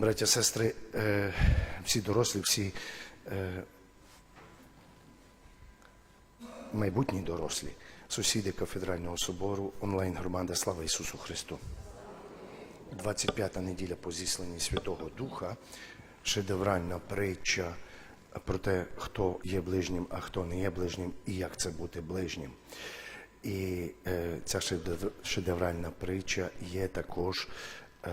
Браття, сестри, е, всі дорослі, всі е, майбутні дорослі, сусіди кафедрального собору, онлайн-громада Слава Ісусу Христу. 25-та неділя по зісланні Святого Духа, шедевральна притча про те, хто є ближнім, а хто не є ближнім, і як це бути ближнім. І е, ця шедевральна притча є також е,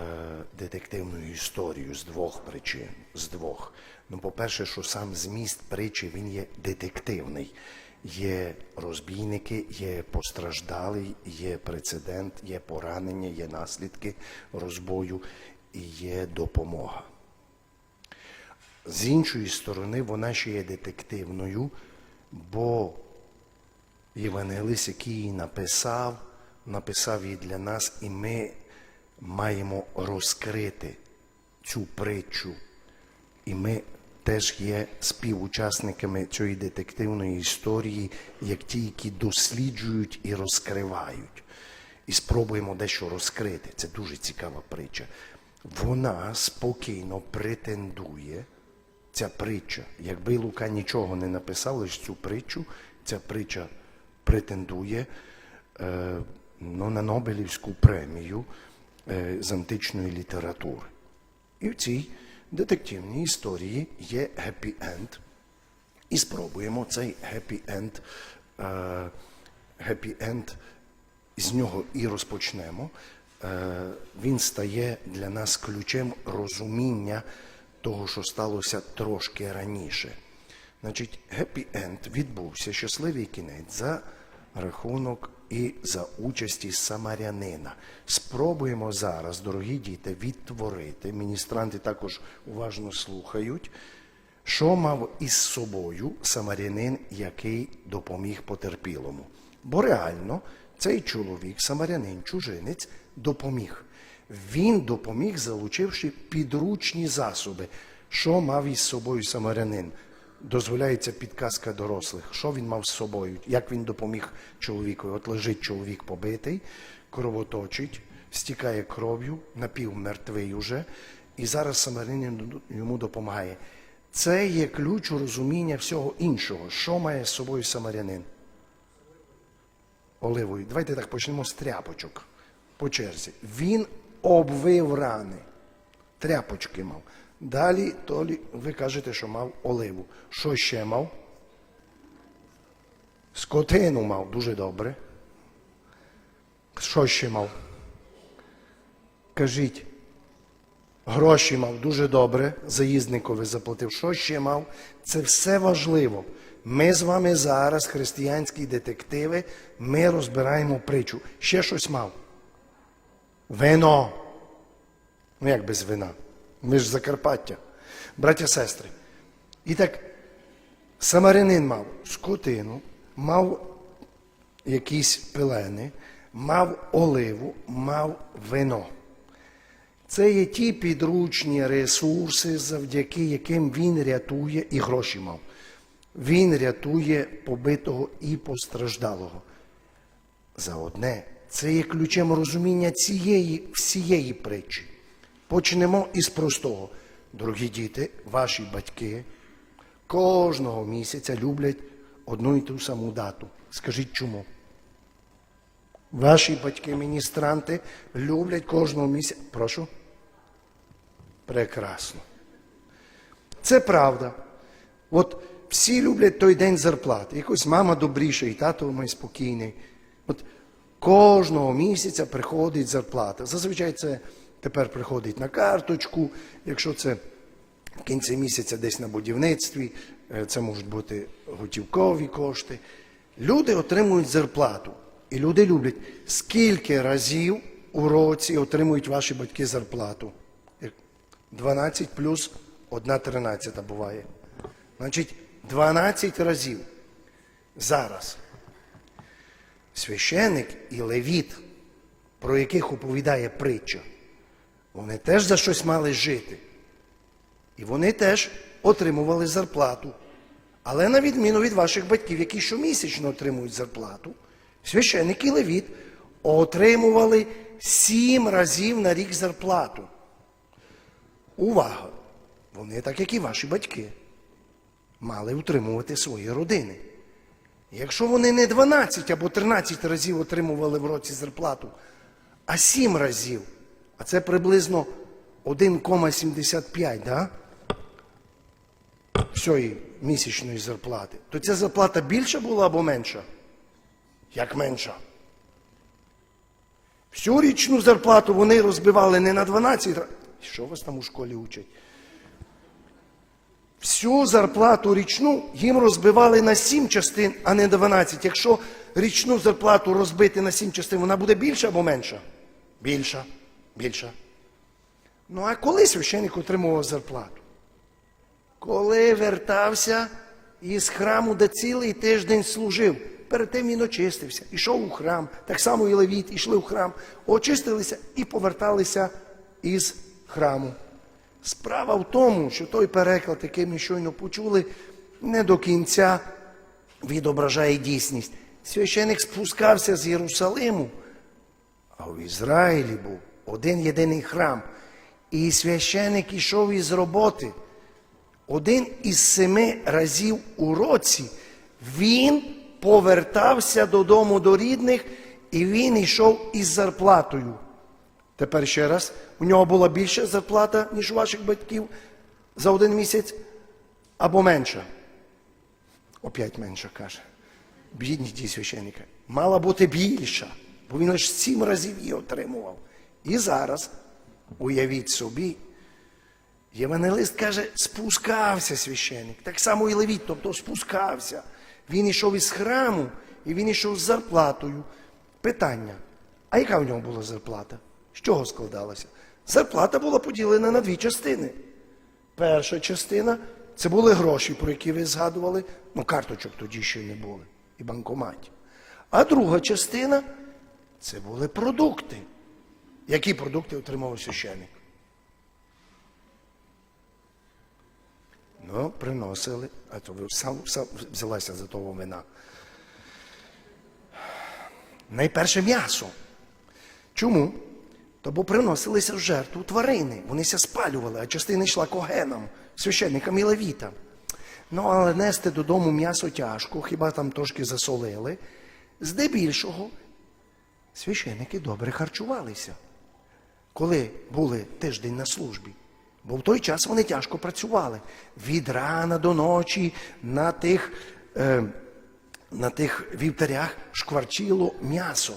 детективною історією з двох причин. З двох. Ну, по-перше, що сам зміст притчі він є детективний. Є розбійники, є постраждалий, є прецедент, є поранення, є наслідки розбою і є допомога. З іншої сторони, вона ще є детективною, бо Євангелист, який її написав, написав її для нас, і ми маємо розкрити цю притчу. І ми теж є співучасниками цієї детективної історії, як ті, які досліджують і розкривають. І спробуємо дещо розкрити. Це дуже цікава притча. Вона спокійно претендує, ця притча. Якби Лука нічого не написав, лише цю притчу, ця притча претендує е, ну, на Нобелівську премію з античної літератури. І в цій детективній історії є геппі-енд. І спробуємо цей геппі-енд, е, геппі-енд з нього і розпочнемо. Е, він стає для нас ключем розуміння того, що сталося трошки раніше. Значить, геппі-енд відбувся щасливий кінець за рахунок і за участі самарянина. Спробуємо зараз, дорогі діти, відтворити. Міністранти також уважно слухають, що мав із собою самарянин, який допоміг потерпілому. Бо реально цей чоловік, самарянин, чужинець, допоміг. Він допоміг, залучивши підручні засоби. Що мав із собою самарянин? Дозволяється підказка дорослих. Що він мав з собою? Як він допоміг чоловікові? От лежить чоловік побитий, кровоточить, стікає кров'ю, напівмертвий уже, і зараз самарянин йому допомагає. Це є ключ у розуміння всього іншого. Що має з собою самарянин? Оливою. Давайте так почнемо з тряпочок по черзі. Він обвив рани. Тряпочки мав. Далі Толі, ви кажете, що мав оливу. Що ще мав? Скотину мав дуже добре. Що ще мав? Кажіть. Гроші мав дуже добре, заїздникові заплатив. Що ще мав? Це все важливо. Ми з вами зараз, християнські детективи, ми розбираємо притчу. Ще щось мав. Вино. Ну як без вина? Ми ж Закарпаття. Браття сестри. І так, самарянин мав скотину, мав якісь пелени, мав оливу, мав вино. Це є ті підручні ресурси, завдяки яким він рятує і гроші мав. Він рятує побитого і постраждалого. За одне, це є ключем розуміння цієї всієї притчі. Почнемо із простого. Дорогі діти, ваші батьки кожного місяця люблять одну і ту саму дату. Скажіть чому? Ваші батьки-міністранти люблять кожного місяця. Прошу. Прекрасно. Це правда. От всі люблять той день зарплати. Якось мама добріша, і тато мій спокійний. От кожного місяця приходить зарплата. Зазвичай це тепер приходить на карточку. Якщо це в кінці місяця десь на будівництві, е, це можуть бути готівкові кошти. Люди отримують зарплату. І люди люблять, скільки разів у році отримують ваші батьки зарплату? 12 плюс 1 тринадцята буває. Значить, 12 разів. Зараз. Священик і левіт, про яких оповідає притча, вони теж за щось мали жити. І вони теж отримували зарплату. Але на відміну від ваших батьків, які щомісячно отримують зарплату, священик і левіт отримували сім разів на рік зарплату. увага! Вони, так як і ваші батьки, мали утримувати свої родини. Якщо вони не 12 або 13 разів отримували в році зарплату, а 7 разів, а це приблизно 1,75, да? всієї місячної зарплати, то ця зарплата більша була або менша? Як менша? Всю річну зарплату вони розбивали не на 12. Що вас там у школі учать? Всю зарплату річну їм розбивали на 7 частин, а не 12. Якщо річну зарплату розбити на 7 частин, вона буде більша або менша? Більша, більша. Ну а коли священник отримував зарплату? Коли вертався із храму, де цілий тиждень служив. Перед тим він очистився, ішов у храм, так само і левіт, ішли в храм, очистилися і поверталися із храму. Справа в тому, що той переклад, який ми щойно почули, не до кінця відображає дійсність. Священик спускався з Єрусалиму, а в Ізраїлі був один єдиний храм. І священик ішов із роботи. Один із семи разів у році він повертався додому до рідних, і він йшов із зарплатою. Тепер ще раз, у нього була більша зарплата, ніж у ваших батьків за один місяць, або менша. Опять менша каже. Бідні ті священники. Мала бути більша, бо він аж сім разів її отримував. І зараз, уявіть собі, Євангелист каже, спускався священик. Так само і левіт, тобто спускався. Він йшов із храму і він йшов з зарплатою. Питання: а яка в нього була зарплата? З чого складалася? Зарплата була поділена на дві частини. Перша частина це були гроші, про які ви згадували. Ну, карточок тоді ще не були, і банкоматів. А друга частина це були продукти. Які продукти отримав священник? Ну, приносили, а то сам, сам взялася за того вина. Найперше м'ясо. Чому? То бо приносилися в жертву тварини. Вони ся спалювали, а частина йшла когенам, священникам і левітам. Ну, але нести додому м'ясо тяжко, хіба там трошки засолили. Здебільшого священники добре харчувалися коли були тиждень на службі. Бо в той час вони тяжко працювали. Від рана до ночі на тих, е, на тих вівтарях шкварчило м'ясо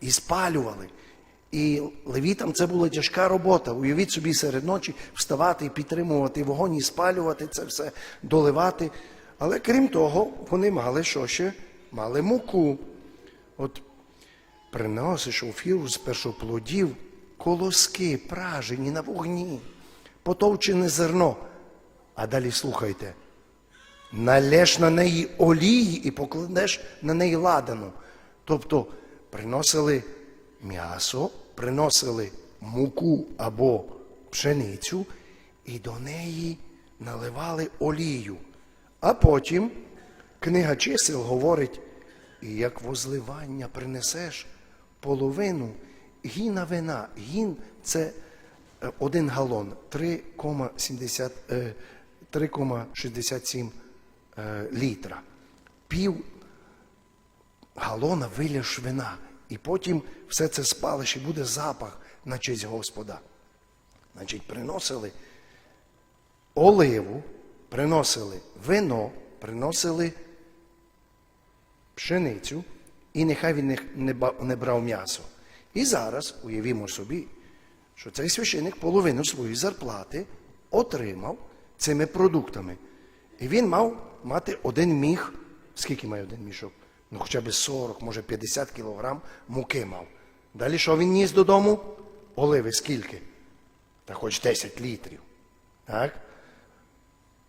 і спалювали. І левітам це була тяжка робота. Уявіть собі серед ночі вставати і підтримувати вогонь, і спалювати це все, доливати. Але крім того, вони мали що ще? Мали муку. От приносиш офіру з першоплодів, колоски пражені на вогні, потовчене зерно. А далі слухайте, налєш на неї олії і покладеш на неї ладану. Тобто приносили м'ясо, приносили муку або пшеницю, і до неї наливали олію. А потім книга чисел говорить, і як возливання принесеш половину гіна вина. Гін це е, один галон 3,70, е, 3,67 е, літра. Пів галона вилєш вина. І потім все це спалиш і буде запах на честь Господа. Значить, приносили оливу, приносили вино, приносили пшеницю, і нехай він не брав м'ясо. І зараз уявімо собі, що цей священик половину своєї зарплати отримав цими продуктами. І він мав мати один міг. Скільки має один мішок? Ну, хоча б 40, може 50 кілограм муки мав. Далі що він ніс додому? Оливи скільки? Та хоч 10 літрів. Так?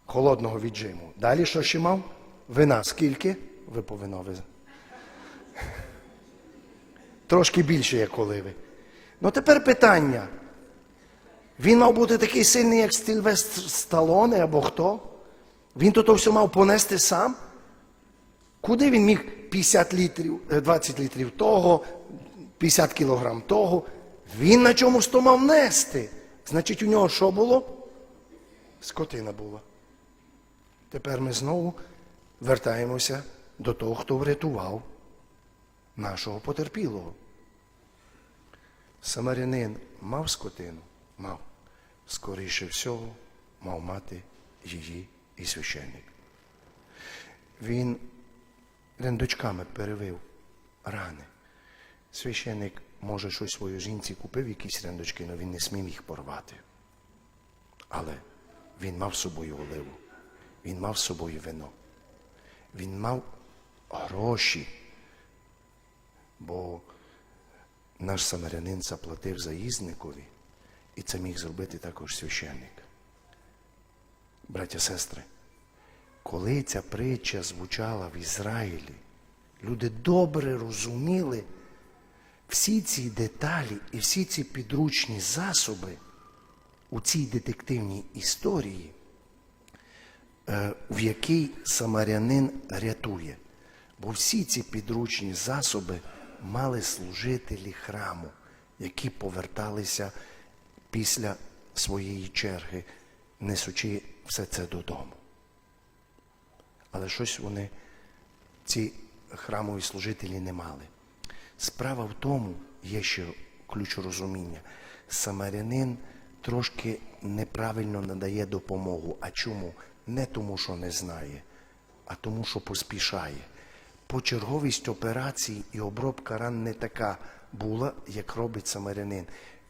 Холодного віджиму. Далі що ще мав? Вина скільки? Ви по. Трошки більше, як оливи. Ну тепер питання. Він мав бути такий сильний, як Стільвестр Сталоне або хто? Він то все мав понести сам? Куди він міг 50 літрів, е, 20 літрів того, 50 кілограм того? Він на чомусь то мав нести. Значить, у нього що було? скотина була. Тепер ми знову вертаємося до того, хто врятував нашого потерпілого. Самарянин мав скотину? Мав. Скоріше всього, мав мати її і священник. Він рендочками перевив рани. Священник, може, щось своїй жінці купив якісь рендочки, але він не смів їх порвати. Але він мав з собою оливу, він мав з собою вино, він мав гроші, бо наш самарянин заплатив заїзникові, і це міг зробити також священник. Браття, сестри, коли ця притча звучала в Ізраїлі, люди добре розуміли всі ці деталі і всі ці підручні засоби у цій детективній історії, е, в якій самарянин рятує. Бо всі ці підручні засоби мали служителі храму, які поверталися після своєї черги, несучи все це додому. Але щось вони, ці храмові служителі, не мали. Справа в тому, є ще ключ розуміння. Самарянин трошки неправильно надає допомогу. А чому? Не тому, що не знає, а тому, що поспішає. Почерговість операцій і обробка ран не така була, як робить самарянин.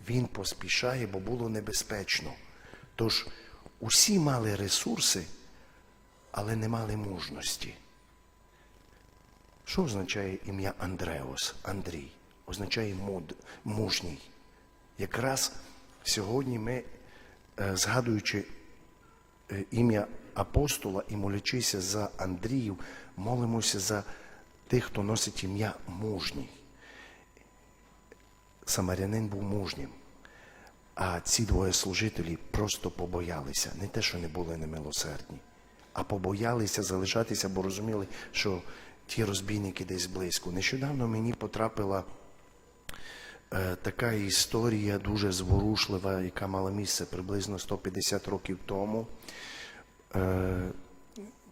Він поспішає, бо було небезпечно. Тож усі мали ресурси, але не мали мужності. Що означає ім'я Андреос, Андрій? Означає муд, мужній. Якраз сьогодні ми, е, згадуючи е, ім'я апостола і молячися за Андріїв, молимося за тих, хто носить ім'я мужній. Самарянин був мужнім. А ці двоє служителі просто побоялися. Не те, що не були немилосердні, а побоялися залишатися, бо розуміли, що ті розбійники десь близько. Нещодавно мені потрапила е, така історія дуже зворушлива, яка мала місце приблизно 150 років тому. Е,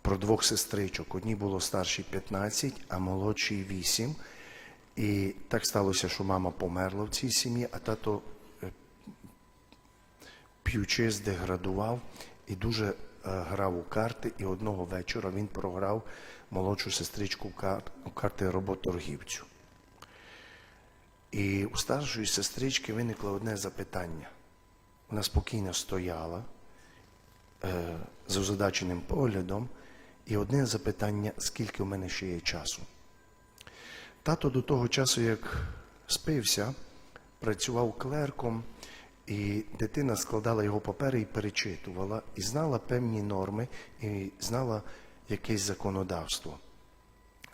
про двох сестричок. Одній було старшій 15, а молодшій 8. І так сталося, що мама померла в цій сім'ї, а тато е, п'ючи здеградував і дуже е, грав у карти. І одного вечора він програв молодшу сестричку у карти роботоргівцю. І у старшої сестрички виникло одне запитання. Вона спокійно стояла е, з озадаченим поглядом, і одне запитання, скільки в мене ще є часу. Тато до того часу, як спився, працював клерком, і дитина складала його папери і перечитувала, і знала певні норми, і знала якесь законодавство.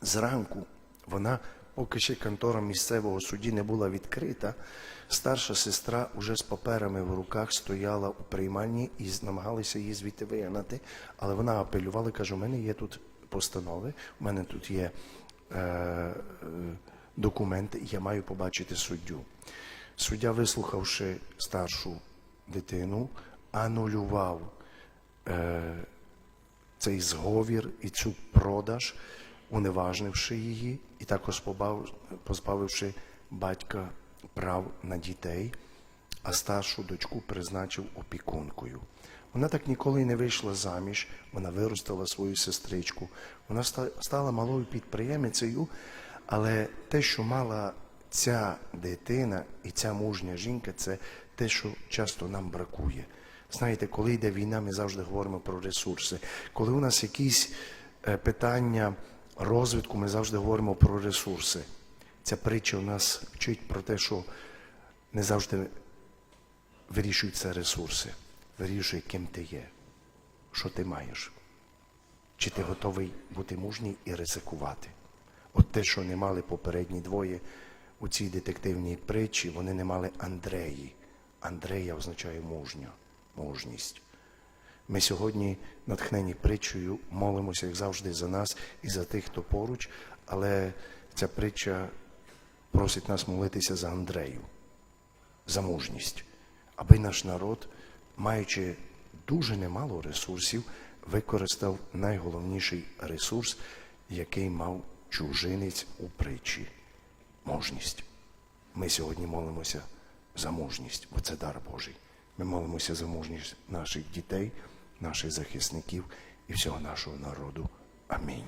Зранку вона, поки ще контора місцевого судді не була відкрита, старша сестра уже з паперами в руках стояла у приймальні і намагалися її звідти вигнати, але вона апелювала, каже, у мене є тут постанови, у мене тут є е, е, документи, я маю побачити суддю. Суддя, вислухавши старшу дитину, анулював е, цей зговір і цю продаж, уневажнивши її, і також позбавивши батька прав на дітей, а старшу дочку призначив опікункою. Вона так ніколи не вийшла заміж, вона виростила свою сестричку. Вона стала малою підприємицею, але те, що мала ця дитина і ця мужня жінка, це те, що часто нам бракує. Знаєте, коли йде війна, ми завжди говоримо про ресурси. Коли у нас якісь е, питання розвитку, ми завжди говоримо про ресурси. Ця притча у нас вчить про те, що не завжди вирішуються ресурси. Вирішує, ким ти є, що ти маєш. Чи ти готовий бути мужній і ризикувати? От те, що не мали попередні двоє у цій детективній притчі, вони не мали Андреї. Андрея означає мужня, мужність. Ми сьогодні, натхнені притчею, молимося, як завжди, за нас і за тих, хто поруч, але ця притча просить нас молитися за Андрею, за мужність, аби наш народ, маючи дуже немало ресурсів, використав найголовніший ресурс, який мав чужинець у притчі мужність. Ми сьогодні молимося за мужність, бо це дар Божий. Ми молимося за мужність наших дітей, наших захисників і всього нашого народу. Амінь.